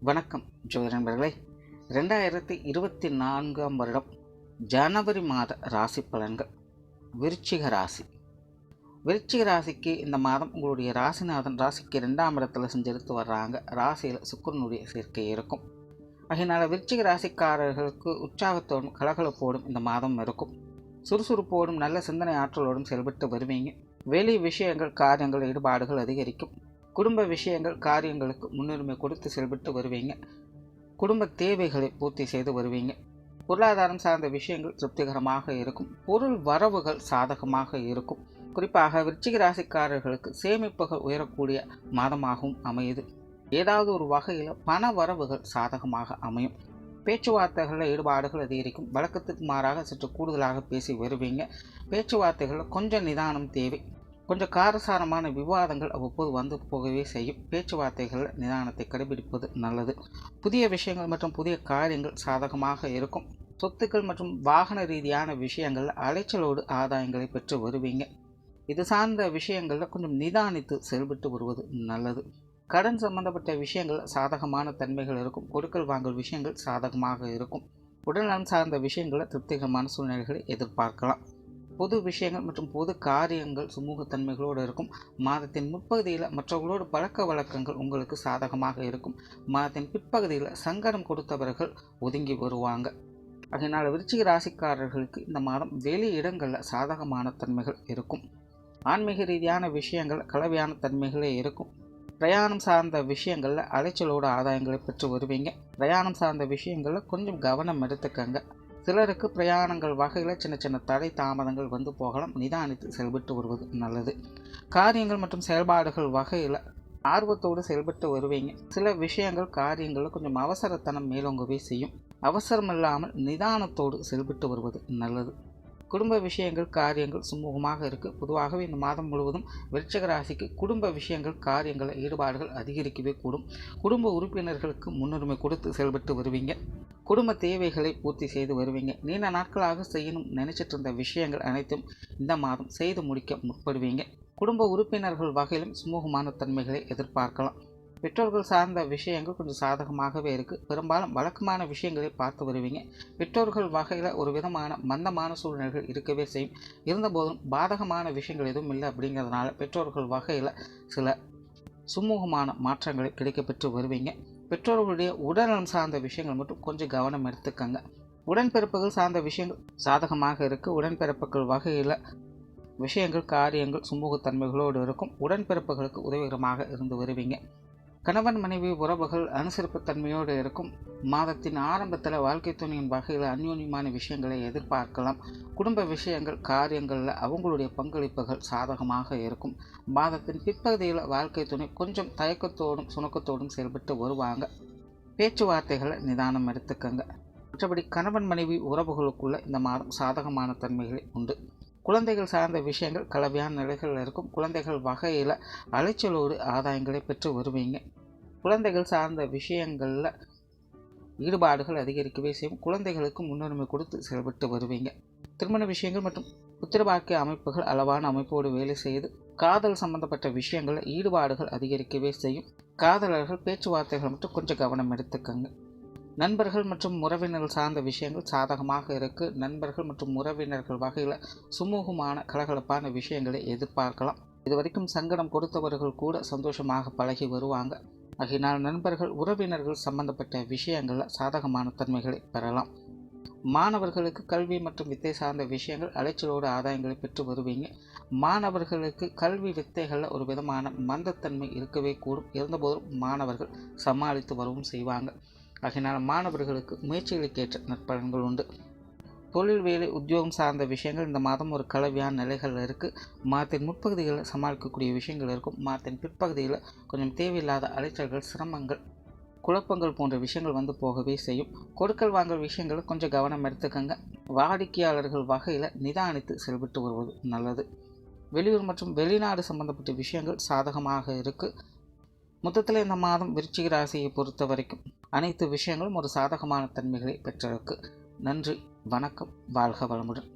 வணக்கம் ஜோதி நண்பர்களே. ரெண்டாயிரத்தி இருபத்தி நான்காம் வருடம் ஜனவரி மாத ராசி பலன்கள். விருச்சிக ராசி. விருச்சிக ராசிக்கு இந்த மாதம் உங்களுடைய ராசிநாதன் ராசிக்கு ரெண்டாம் இடத்துல செஞ்செடுத்து வர்றாங்க. ராசியில் சுக்கரனுடைய சேர்க்கை இருக்கும். அதனால் விருச்சிக ராசிக்காரர்களுக்கு உற்சாகத்தோடும் கலகலப்போடும் இந்த மாதம் இருக்கும். சுறுசுறுப்போடும் நல்ல சிந்தனை ஆற்றலோடும் செயல்பட்டு வருவீங்க. வெளி விஷயங்கள் காரியங்கள் ஈடுபாடுகள் அதிகரிக்கும். குடும்ப விஷயங்கள் காரியங்களுக்கு முன்னுரிமை கொடுத்து செயல்பட்டு வருவீங்க. குடும்ப தேவைகளை பூர்த்தி செய்து வருவீங்க. பொருளாதாரம் சார்ந்த விஷயங்கள் திருப்திகரமாக இருக்கும். பொருள் வரவுகள் சாதகமாக இருக்கும். குறிப்பாக விருச்சிக ராசிக்காரர்களுக்கு சேமிப்புகள் உயரக்கூடிய மாதமாகவும் அமையுது. ஏதாவது ஒரு வகையில் பண வரவுகள் சாதகமாக அமையும். பேச்சுவார்த்தைகளில் ஈடுபாடுகள் அதிகரிக்கும். வழக்கத்துக்கு மாறாக சற்று கூடுதலாக பேசி வருவீங்க. பேச்சுவார்த்தைகளில் கொஞ்சம் நிதானம் தேவை. கொஞ்சம் காரசாரமான விவாதங்கள் அவ்வப்போது வந்து போகவே செய்யும். பேச்சுவார்த்தைகளில் நிதானத்தை கடைபிடிப்பது நல்லது. புதிய விஷயங்கள் மற்றும் புதிய காரியங்கள் சாதகமாக இருக்கும். சொத்துக்கள் மற்றும் வாகன ரீதியான விஷயங்களில் அலைச்சலோடு ஆதாயங்களை பெற்று வருவீங்க. இது சார்ந்த விஷயங்களில் கொஞ்சம் நிதானித்து செயல்பட்டு வருவது நல்லது. கடன் சம்பந்தப்பட்ட விஷயங்கள் சாதகமான தன்மைகள் இருக்கும். கொடுக்கல் வாங்கல் விஷயங்கள் சாதகமாக இருக்கும். உடல்நலம் சார்ந்த விஷயங்களில் திருப்திகரமான சூழ்நிலைகளை எதிர்பார்க்கலாம். பொது விஷயங்கள் மற்றும் பொது காரியங்கள் சுமூகத்தன்மைகளோடு இருக்கும். மாதத்தின் முற்பகுதியில் மற்றவர்களோடு பழக்க வழக்கங்கள் உங்களுக்கு சாதகமாக இருக்கும். மாதத்தின் பிற்பகுதியில் சங்கடம் கொடுத்தவர்கள் ஒதுங்கி வருவாங்க. அதனால் விருச்சிக ராசிக்காரர்களுக்கு இந்த மாதம் வெளி இடங்களில் சாதகமான தன்மைகள் இருக்கும். ஆன்மீக ரீதியான விஷயங்கள் கலவையான தன்மைகளே இருக்கும். பிரயாணம் சார்ந்த விஷயங்களில் அலைச்சலோட ஆதாயங்களை பெற்று வருவீங்க. பிரயாணம் சார்ந்த விஷயங்களில் கொஞ்சம் கவனம் எடுத்துக்கங்க. சிலருக்கு பிரயாணங்கள் வகையில் சின்ன சின்ன தடை தாமதங்கள் வந்து போகலாம். நிதானித்து செயல்பட்டு வருவது நல்லது. காரியங்கள் மற்றும் செயல்பாடுகள் வகையில் ஆர்வத்தோடு செயல்பட்டு வருவீங்க. சில விஷயங்கள் காரியங்களில் கொஞ்சம் அவசரத்தனம் மேலோங்கவே செய்யும். அவசரம் இல்லாமல் நிதானத்தோடு செயல்பட்டு வருவது நல்லது. குடும்ப விஷயங்கள் காரியங்கள் சுமூகமாக இருக்குது பொதுவாகவே இந்த மாதம் முழுவதும் விருச்சக ராசிக்கு குடும்ப விஷயங்கள் காரியங்கள் ஈடுபாடுகள் அதிகரிக்கவே கூடும். குடும்ப உறுப்பினர்களுக்கு முன்னுரிமை கொடுத்து செயல்பட்டு வருவீங்க. குடும்ப தேவைகளை பூர்த்தி செய்து வருவீங்க. நீண்ட நாட்களாக செய்யணும் நினைச்சிட்டு இருந்த விஷயங்கள் அனைத்தும் இந்த மாதம் செய்து முடிக்க முற்படுவீங்க. குடும்ப உறுப்பினர்கள் வகையிலும் சுமூகமான தன்மைகளை எதிர்பார்க்கலாம். பெற்றோர்கள் சார்ந்த விஷயங்கள் கொஞ்சம் சாதகமாகவே இருக்குது பெரும்பாலும் வழக்கமான விஷயங்களை பார்த்து வருவீங்க. பெற்றோர்கள் வகையில் ஒரு விதமான மந்தமான சூழ்நிலைகள் இருக்கவே செய்யும். இருந்தபோதும் பாதகமான விஷயங்கள் எதுவும் இல்லை அப்படிங்கிறதுனால பெற்றோர்கள் வகையில் சில சுமூகமான மாற்றங்களை கிடைக்கப்பெற்று வருவீங்க. பெற்றோர்களுடைய உடல்நலம் சார்ந்த விஷயங்கள் மட்டும் கொஞ்சம் கவனம் எடுத்துக்கங்க. உடன்பிறப்புகள் சார்ந்த விஷயங்கள் சாதகமாக இருக்குது உடன்பிறப்புகள் வகையில் விஷயங்கள் காரியங்கள் சுமூகத்தன்மைகளோடு இருக்கும். உடன்பிறப்புகளுக்கு உதவிகரமாக இருந்து வருவீங்க. கணவன் மனைவி உறவுகள் அனுசரிப்பு தன்மையோடு இருக்கும். மாதத்தின் ஆரம்பத்தில் வாழ்க்கை துணையின் வகையில் அந்யோன்யமான விஷயங்களை எதிர்பார்க்கலாம். குடும்ப விஷயங்கள் காரியங்களில் அவங்களுடைய பங்களிப்புகள் சாதகமாக இருக்கும். மாதத்தின் பிற்பகுதியில் வாழ்க்கை துணை கொஞ்சம் தயக்கத்தோடும் சுணக்கத்தோடும் செயல்பட்டு வருவாங்க. பேச்சுவார்த்தைகளை நிதானம் எடுத்துக்கங்க. மற்றபடி கணவன் மனைவி உறவுகளுக்குள்ள இந்த மாதம் சாதகமான தன்மைகளை உண்டு. குழந்தைகள் சார்ந்த விஷயங்கள் கலவையான நிலைகளில் இருக்கும். குழந்தைகள் வகையில் அலைச்சலோடு ஆதாயங்களை பெற்று வருவீங்க. குழந்தைகள் சார்ந்த விஷயங்களில் ஈடுபாடுகள் அதிகரிக்கவே செய்யும். குழந்தைகளுக்கு முன்னுரிமை கொடுத்து செயல்பட்டு வருவீங்க. திருமண விஷயங்கள் மற்றும் புத்திரபாக்கிய அமைப்புகள் அளவான அமைப்போடு வேலை செய்து காதல் சம்பந்தப்பட்ட விஷயங்களில் ஈடுபாடுகள் அதிகரிக்கவே செய்யும். காதலர்கள் பேச்சுவார்த்தைகள் மட்டும் கொஞ்சம் கவனம் எடுத்துக்கங்க. நண்பர்கள் மற்றும் உறவினர்கள் சார்ந்த விஷயங்கள் சாதகமாக இருக்குது நண்பர்கள் மற்றும் உறவினர்கள் வகையில் சுமூகமான கலகலப்பான விஷயங்களை எதிர்பார்க்கலாம். இது வரைக்கும் சங்கடம் கொடுத்தவர்கள் கூட சந்தோஷமாக பழகி வருவாங்க. ஆகினால் நண்பர்கள் உறவினர்கள் சம்பந்தப்பட்ட விஷயங்களில் சாதகமான தன்மைகளை பெறலாம். மாணவர்களுக்கு கல்வி மற்றும் வித்தை சார்ந்த விஷயங்கள் அலைச்சலோடு ஆதாயங்களை பெற்று வருவீங்க. மாணவர்களுக்கு கல்வி வித்தைகளில் ஒரு விதமான மந்தத்தன்மை இருக்கவே கூடும். இருந்தபோதும் மாணவர்கள் சமாளித்து வரவும் செய்வாங்க. ஆகையினால் மாணவர்களுக்கு முயற்சிகளுக்கேற்ற நற்பலன்கள் உண்டு. தொழில் வேலை உத்தியோகம் சார்ந்த விஷயங்கள் இந்த மாதம் ஒரு கலவையான நிலைகள் இருக்குது மாதத்தின் முற்பகுதிகளில் சமாளிக்கக்கூடிய விஷயங்கள் இருக்கும். மாதத்தின் பிற்பகுதியில் கொஞ்சம் தேவையில்லாத அலைச்சல்கள் சிரமங்கள் குழப்பங்கள் போன்ற விஷயங்கள் வந்து போகவே செய்யும். கொடுக்கல் வாங்கல் விஷயங்களை கொஞ்சம் கவனம் எடுத்துக்கங்க. வாடிக்கையாளர்கள் வகையில் நிதானித்து செயல்பட்டு வருவது நல்லது. வெளியூர் மற்றும் வெளிநாடு சம்பந்தப்பட்ட விஷயங்கள் சாதகமாக இருக்குது மொத்தத்தில் இந்த மாதம் விருச்சிக ராசியை பொறுத்த வரைக்கும் அனைத்து விஷயங்களும் ஒரு சாதகமான தன்மைகளை பெற்றிருக்கு. நன்றி வணக்கம் வாழ்க வளமுடன்.